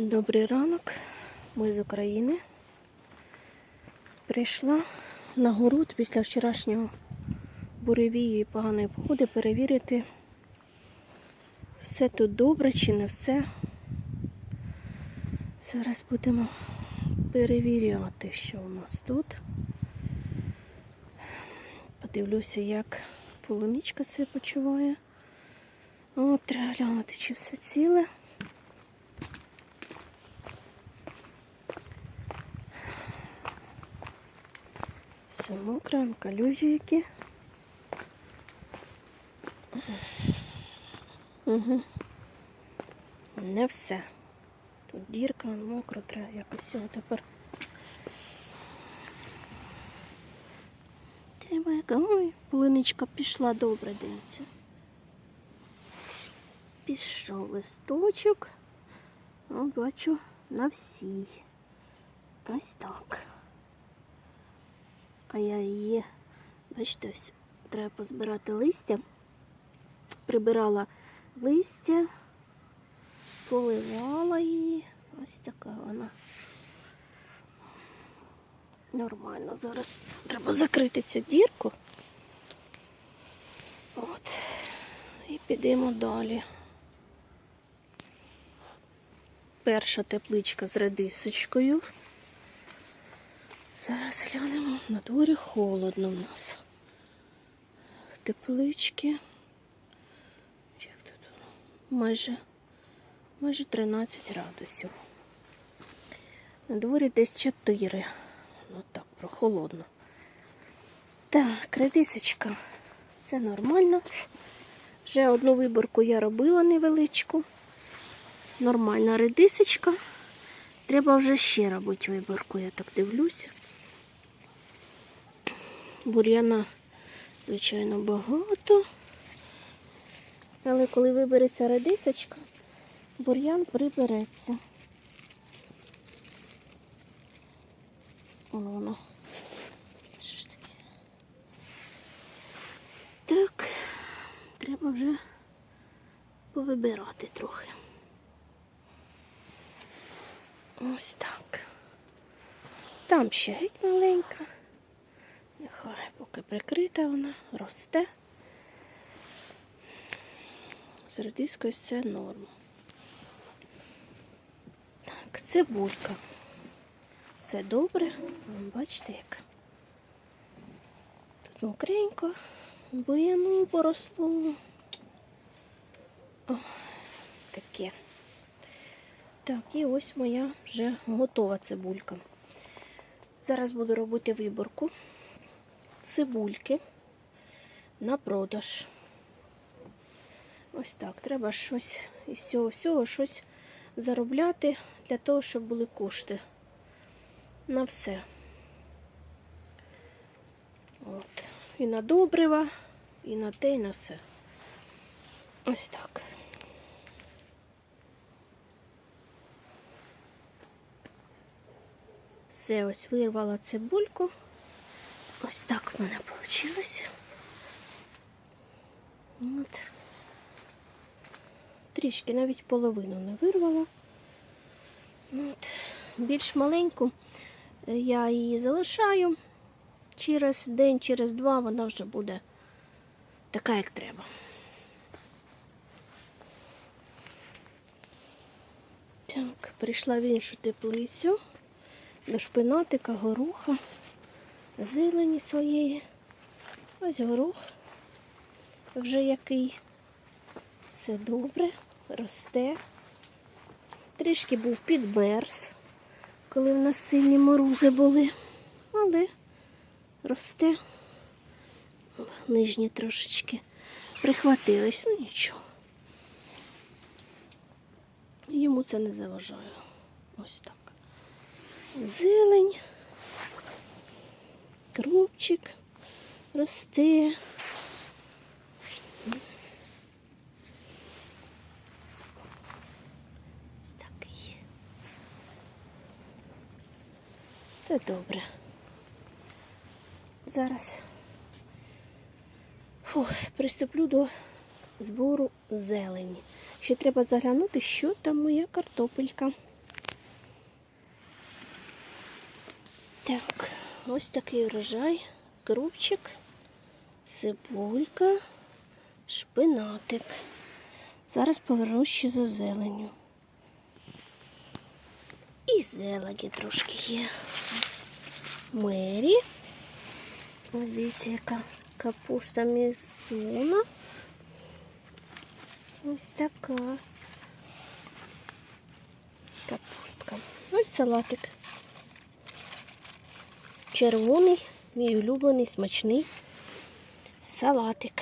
Добрий ранок, ми з України. Прийшла на город після вчорашнього буревію і поганої погоди перевірити, все тут добре чи не все. Зараз будемо перевіряти, що у нас тут. Подивлюся, як полуничка себе почуває. От, треба глянути, чи все ціле. Все мокре, калюжі які. Угу. Не все. Тут дірка, мокро, треба якось його тепер. Треба яка. Ой, полиничка пішла добре, дивіться. Пішов листочок. О, бачу на всій. Ось так. А я її, бачите, ось треба позбирати листя. Прибирала листя, поливала її. Ось така вона. Нормально. Зараз треба закрити цю дірку. От. І підемо далі. Перша тепличка з редисочкою. Зараз глянемо, на дворі холодно в нас. Теплички. Як тут? Майже, майже 13 градусів. На дворі десь 4. Ну так, прохолодно. Так, редисочка. Все нормально. Вже одну виборку я робила невеличку. Нормальна редисочка. Треба вже ще робити виборку, я так дивлюся. Бур'яна, звичайно, багато. Але коли вибереться редисочка, бур'ян прибереться. Воно воно. Що ж таке? Так, треба вже повибирати трохи. Ось так. Там ще геть маленька. Нехай поки прикрита вона, росте. З редискою це норм. Так, цибулька. Все добре. Бачите, як. Тут мокренько, бур'яну поросло. О, таке. Так, і ось моя вже готова цибулька. Зараз буду робити виборку цибульки на продаж. Ось так. Треба щось із цього всього щось заробляти для того, щоб були кошти на все. От. І на добрива, і на те, і на все. Ось так. Все, ось вирвала цибульку. Ось так в мене вийшло. От. Трішки навіть половину не вирвала. От. Більш маленьку е, я її залишаю. Через день, через два вона вже буде така, як треба. Так, прийшла в іншу теплицю до шпинатика, горуха, зелені своєї. Ось горох вже який. Все добре, росте. Трішки був підмерз, коли в нас сильні морози були, але росте. Нижні трошечки прихватились, ну нічого. Йому це не заважає. Ось так зелень, укропчик росте. Ось такий. Все добре. Зараз Фух, приступлю до збору зелені. Ще треба заглянути, що там моя картопелька. Так ось такий врожай, крупчик, цибулька, шпинатик. Зараз повернусь ще за зеленю. І зелені трошки є. Мері. Ось дивіться, яка капуста мізуна. Ось така капустка. Ось салатик. Червоний, мій улюблений, смачний салатик.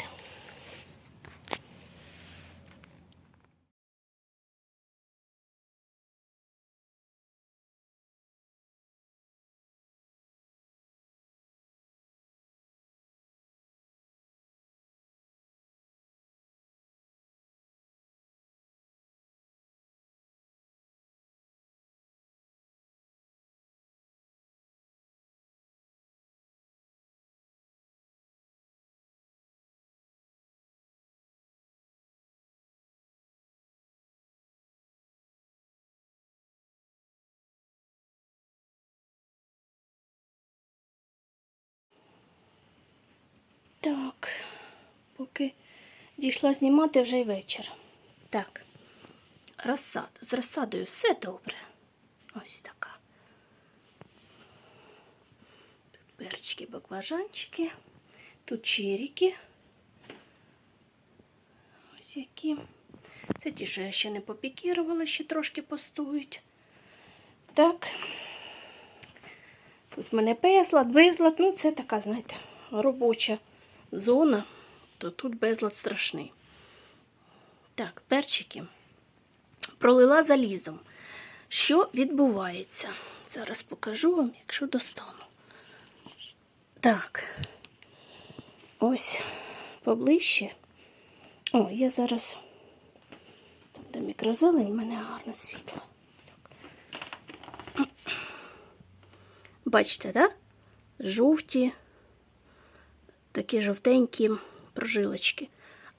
Так, поки дійшла знімати вже й вечір. Так, розсад. З розсадою все добре. Ось така. Тут перчики, баклажанчики, тут черіки. Ось які. Це ті, що я ще не попікірувала, ще трошки постоють. Так. Тут в мене безлад, безлад, ну це така, знаєте, робоча зона, то тут безлад страшний. Так, перчики. Пролила залізом. Що відбувається? Зараз покажу вам, якщо достану. Так, ось поближче. О, я зараз. Там, де мікрозелень, в мене гарне світло. Бачите, так? Да? Жовті, такі жовтенькі прожилочки.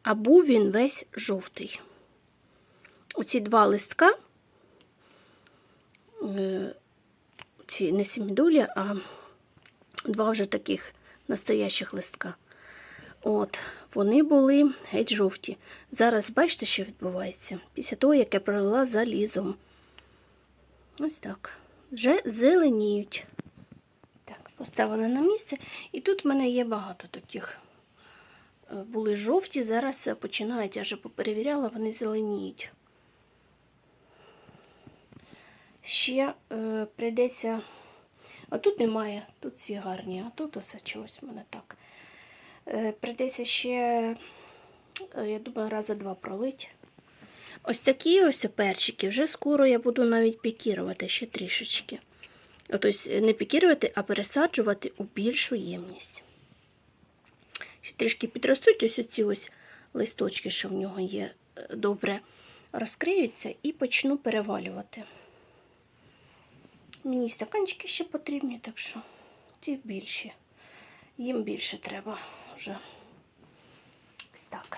А був він весь жовтий. Оці два листка, е, ці не сімідулі, а два вже таких настоящих листка. От, вони були геть жовті. Зараз бачите, що відбувається? Після того, як я пролила залізом. Ось так. Вже зеленіють. Так, на місце. І тут в мене є багато таких. Е, Були жовті, зараз починають, я вже поперевіряла, вони зеленіють. Ще е, прийдеться. А тут немає, тут всі гарні, а тут оце чогось в мене так. Е, прийдеться ще, е, я думаю, рази два пролить. Ось такі ось перчики. Вже скоро я буду навіть пікірувати ще трішечки. Тобто не пікірувати, а пересаджувати у більшу ємність. Ще трішки підростуть ось ці ось листочки, що в нього є, е, добре розкриються і почну перевалювати. Мені стаканчики ще потрібні, так що ці більші. Їм більше треба вже ось так.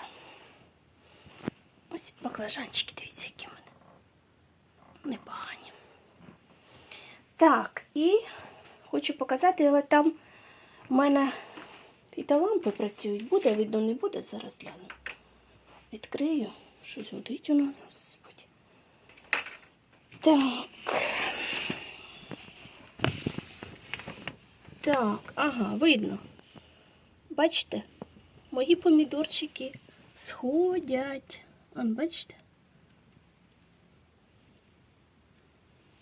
Ось баклажанчики, дивіться, які в мене непогані. Так, і хочу показати, але там в мене фітолампи працюють. Буде, видно, не буде. Зараз гляну. Відкрию. Щось гудить у нас, господи. Так. Так, ага, видно. Бачите? Мої помідорчики сходять. Он, бачите?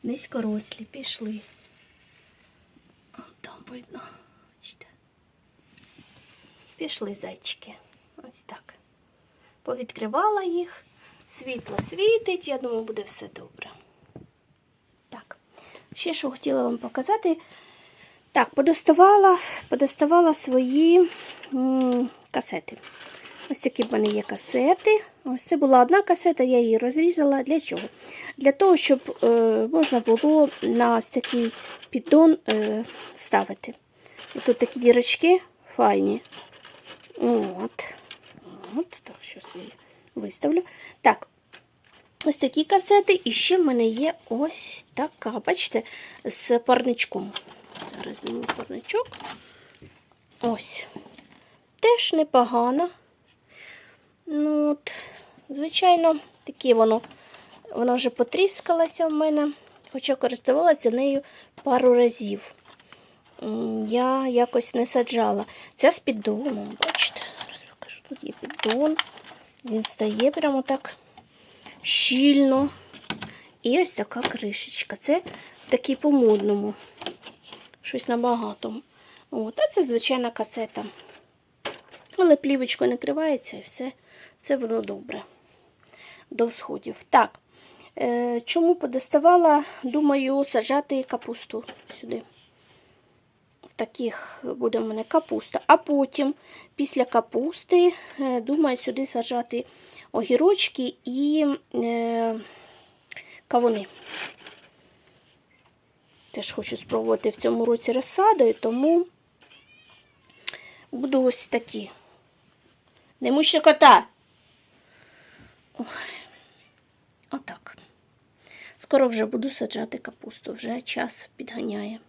Низькорослі пішли. Там видно. Бачите? Пішли зайчики. Ось так. Повідкривала їх. Світло світить, я думаю, буде все добре. Так, ще що хотіла вам показати. Так, подоставала, подоставала свої м, касети. Ось такі в мене є касети. Ось це була одна касета, я її розрізала. Для чого? Для того, щоб е, можна було на ось такий піддон е, ставити. І тут такі дірочки файні. От. От, так, щось я виставлю. Так, ось такі касети. І ще в мене є ось така, бачите, з парничком. Зараз зніму парничок. Ось. Теж непогано. Ну, от, звичайно, такі воно. Вона вже потріскалася в мене, хоча користувалася нею пару разів. Я якось не саджала. Це з піддоном. Бачите, зараз покажу. Тут є піддон. Він стає прямо так щільно. І ось така кришечка. Це такий по-модному. Щось набагато. От, а це звичайна касета. Але плівочкою накривається і все. Це воно добре. До всходів. Так. Е, чому подоставала? Думаю, саджати капусту сюди. В таких буде в мене капуста. А потім, після капусти, е, думаю, сюди саджати огірочки і е, кавуни. Теж хочу спробувати в цьому році розсадою, тому буду ось такі. Не мучте кота. Ой. Отак. Скоро вже буду саджати капусту, вже час підганяє.